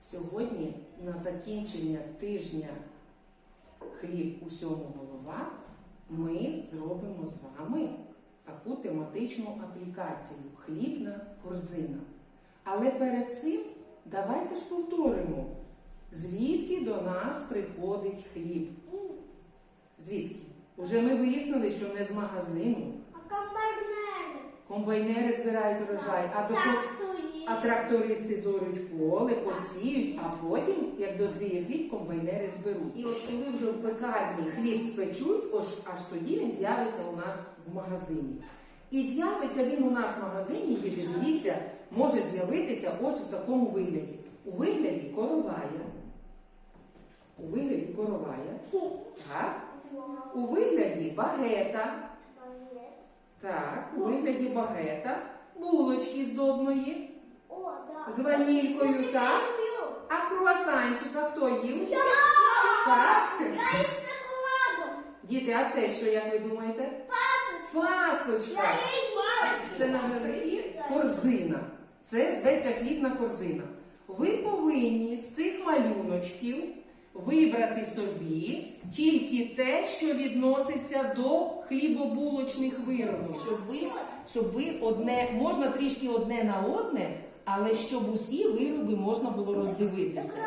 Сьогодні на закінчення тижня хліб усьому голова ми зробимо з вами таку тематичну аплікацію хлібна корзина. Але перед цим давайте ж повторимо, звідки до нас приходить хліб. Звідки? Уже ми вияснили, що не з магазину. А комбайнери? Комбайнери збирають урожай, а, доход... Трактори. А трактористи зорють поле, посіють, а потім, як дозріє хліб, комбайнери зберуть. І от коли вже в пекарні хліб спечуть, ось аж тоді він з'явиться у нас в магазині. І з'явиться він у нас в магазині, діти, дивіться, може з'явитися ось у такому вигляді. У вигляді коровая. У вигляді коровая. Так. У вигляді багета. Так, у вигляді багета. Булочки здобної. З ванількою, так? А круасанчика хто їв? Я! Так. Я із шоколадом. Діти, а це що, як ви думаєте? Пасочка. Пасочка. Це на великі корзина. Це зветься хлібна корзина. Ви повинні з цих малюночків вибрати собі тільки те, що відноситься до хлібобулочних виробів. Щоб ви, щоб ви одне, можна трішки одне на одне, але щоб усі вироби можна було роздивитися. Сюди